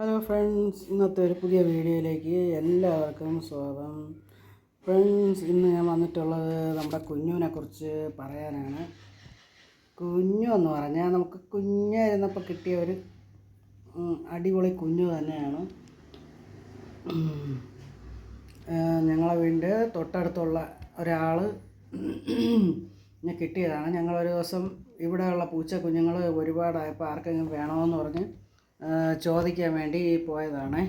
Hello friends ഇന്നത്തെ ഒരു പുതിയ വീഡിയോയിലേക്ക് എല്ലാവർക്കും സ്വാഗതം. ഫ്രണ്ട്സ് ഇന്ന് ഞാൻ വന്നിട്ടുള്ളത് നമ്മുടെ കുഞ്ഞുവിനെ കുറിച്ച് പറയാനാണ്. കുഞ്ഞു എന്ന് പറഞ്ഞാൽ നമുക്ക് കുഞ്ഞായിരുന്നപ്പോൾ കിട്ടിയ ഒരു അടിപൊളി കുഞ്ഞു തന്നെയാണ്. ഞങ്ങളെ വീടിന്റെ തൊട്ടടുത്തുള്ള ഒരാൾ കിട്ടിയതാണ്. ഞങ്ങളൊരു ദിവസം ഇവിടെയുള്ള പൂച്ച കുഞ്ഞുങ്ങൾ ഒരുപാടായപ്പോൾ ആർക്കെങ്കിലും വേണമെന്ന് പറഞ്ഞ് ചോദിക്കാൻ വേണ്ടി പോയതാണ്.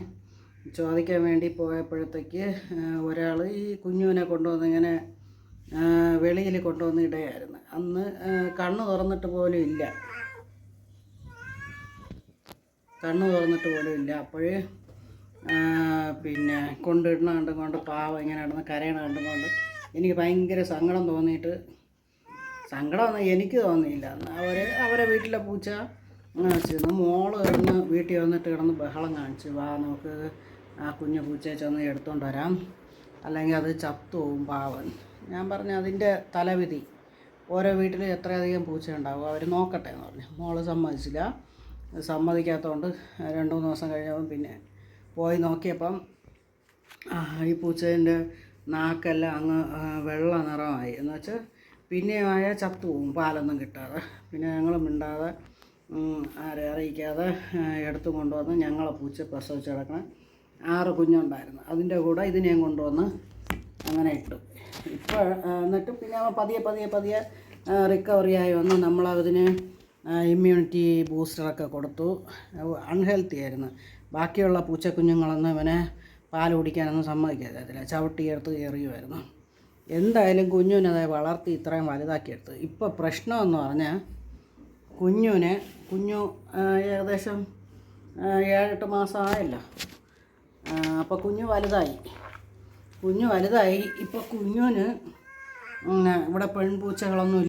ചോദിക്കാൻ വേണ്ടി പോയപ്പോഴത്തേക്ക് ഒരാൾ ഈ കുഞ്ഞുവിനെ കൊണ്ടുവന്ന് ഇങ്ങനെ വെളിയിൽ കൊണ്ടുവന്ന് ഇടയായിരുന്നു അന്ന് കണ്ണ് തുറന്നിട്ട് പോലും ഇല്ല. കണ്ണ് തുറന്നിട്ട് പോലും ഇല്ല. അപ്പോഴേ പിന്നെ കൊണ്ടിടുന്ന കണ്ടും കൊണ്ട് പാവം ഇങ്ങനെ കിടന്ന് കരയണ കണ്ടും കൊണ്ട് എനിക്ക് ഭയങ്കര സങ്കടം തോന്നിയിട്ട് സങ്കടമൊന്നും എനിക്ക് തോന്നിയില്ല. അവർ അവരെ വീട്ടിലെ പൂച്ച ചെന്ന് മോൾ ഇന്ന് വീട്ടിൽ വന്നിട്ട് കിടന്ന് ബഹളം കാണിച്ചു. വാ നമുക്ക് ആ കുഞ്ഞു പൂച്ചയെ ചെന്ന് എടുത്തുകൊണ്ട് വരാം. അല്ലെങ്കിൽ അത് ചത്തുപോകും പാവൻ ഞാൻ പറഞ്ഞു അതിന്റെ തലവിധി. ഓരോ വീട്ടിലും എത്രയധികം പൂച്ച ഉണ്ടാവും? അവർ നോക്കട്ടെ എന്ന് പറഞ്ഞു. മോൾ സമ്മതിച്ചില്ല. സമ്മതിക്കാത്തതുകൊണ്ട് രണ്ട് മൂന്ന് ദിവസം കഴിഞ്ഞപ്പം പിന്നെ പോയി നോക്കിയപ്പം ഈ പൂച്ചേന്റെ നാക്കെല്ലാം അങ്ങ് വെള്ള നിറമായി. എന്ന് വെച്ചാൽ ചത്തു പോകും പാലൊന്നും കിട്ടാതെ. പിന്നെ ഞങ്ങൾ മിണ്ടാതെ ആരെ അറിയിക്കാതെ എടുത്തു കൊണ്ടുവന്ന് ഞങ്ങളെ പൂച്ച പ്രസവിച്ച് കിടക്കണ ആറ് കുഞ്ഞുണ്ടായിരുന്നു. അതിന്റെ കൂടെ ഇതിനെയും കൊണ്ടുവന്ന് അങ്ങനെ ഇട്ടു. ഇപ്പോൾ എന്നിട്ട് പിന്നെ അവൻ പതിയെ പതിയെ പതിയെ റിക്കവറി ആയി വന്ന് നമ്മളതിന് ഇമ്മ്യൂണിറ്റി ബൂസ്റ്ററൊക്കെ കൊടുത്തു. അൺഹെൽത്തി ആയിരുന്നു. ബാക്കിയുള്ള പൂച്ചക്കുഞ്ഞുങ്ങളൊന്നും ഇവനെ പാൽ കുടിക്കാനൊന്നും സമ്മതിക്കത്തില്ല ചവിട്ടിയെടുത്ത് എറിയുമായിരുന്നു എന്തായാലും കുഞ്ഞുവിനെ വളർത്തി ഇത്രയും വലുതാക്കിയെടുത്ത്. ഇപ്പോൾ പ്രശ്നമെന്ന് പറഞ്ഞാൽ കുഞ്ഞുവിനെ കുഞ്ഞു ഏകദേശം ഏഴെട്ട് മാസം ആയല്ലോ അപ്പോൾ കുഞ്ഞു വലുതായി. കുഞ്ഞു വലുതായി. ഇപ്പോൾ കുഞ്ഞുവിന് ഇവിടെ പെൺപൂച്ചകളൊന്നും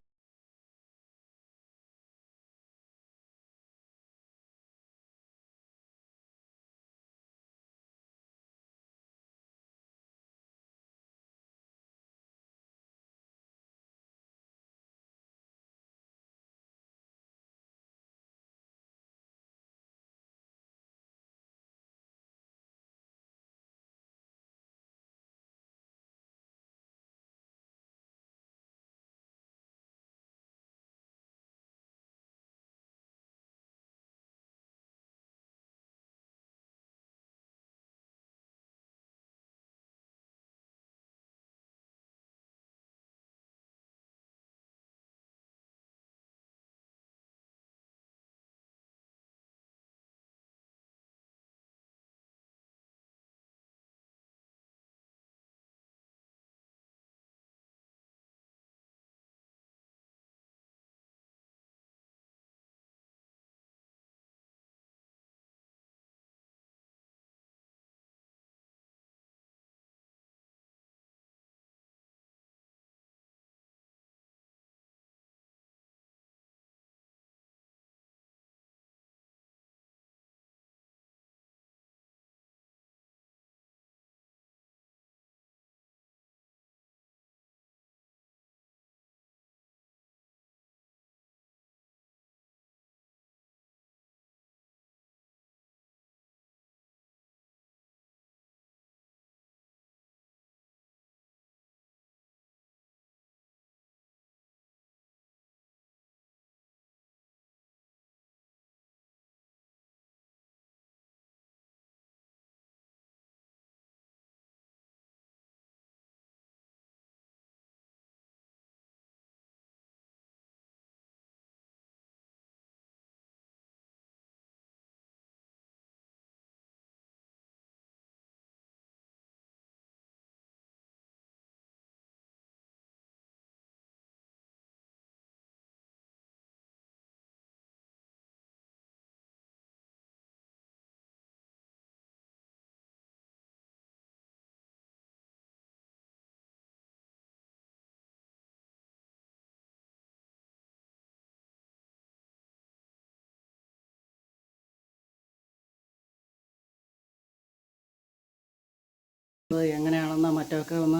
എങ്ങനെയാണെന്ന് മറ്റൊക്കെ ഒന്ന്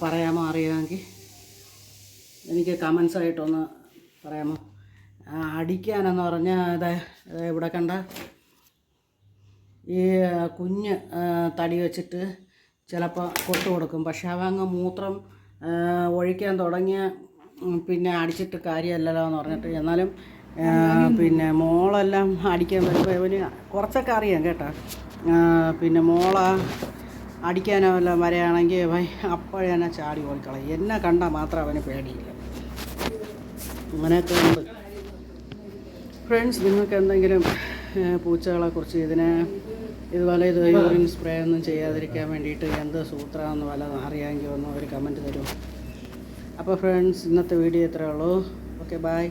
പറയാമോ അറിയാമെങ്കിൽ? എനിക്ക് കമൻസ് ആയിട്ടൊന്ന് പറയാമോ? അടിക്കാനെന്ന് പറഞ്ഞാൽ ഇത് ഇവിടെ കണ്ട ഈ കുഞ്ഞ് തടി വെച്ചിട്ട് ചിലപ്പോൾ കൊട്ടു കൊടുക്കും. പക്ഷെ അവ അങ്ങ് മൂത്രം ഒഴിക്കാൻ തുടങ്ങിയ പിന്നെ അടിച്ചിട്ട് കാര്യമല്ലല്ലോ എന്ന് പറഞ്ഞിട്ട് എന്നാലും പിന്നെ മോളെല്ലാം അടിക്കാൻ വരുമ്പോൾ ഇവന് കുറച്ചൊക്കെ അറിയാം കേട്ടോ. പിന്നെ മോള അടിക്കാനോ വല്ല വരയാണെങ്കിൽ അപ്പോഴേ തന്നെ ചാടി ഓടിക്കളയും. എന്നെ കണ്ടാൽ മാത്രം അവന് പേടിയില്ല. അങ്ങനെയൊക്കെ ഉണ്ട്. ഫ്രണ്ട്സ് നിങ്ങൾക്ക് എന്തെങ്കിലും പൂച്ചകളെക്കുറിച്ച് ഇതിനെ ഇതുപോലെ ഇത് യൂറിൻ സ്പ്രേ ഒന്നും ചെയ്യാതിരിക്കാൻ വേണ്ടിയിട്ട് എന്ത് സൂത്രമെന്ന് വല്ല അറിയാമെങ്കിൽ ഒന്ന് ഒരു കമന്റ് തരും. അപ്പോൾ ഫ്രണ്ട്സ് ഇന്നത്തെ വീഡിയോ ഇത്രയേ ഉള്ളൂ. Okay bye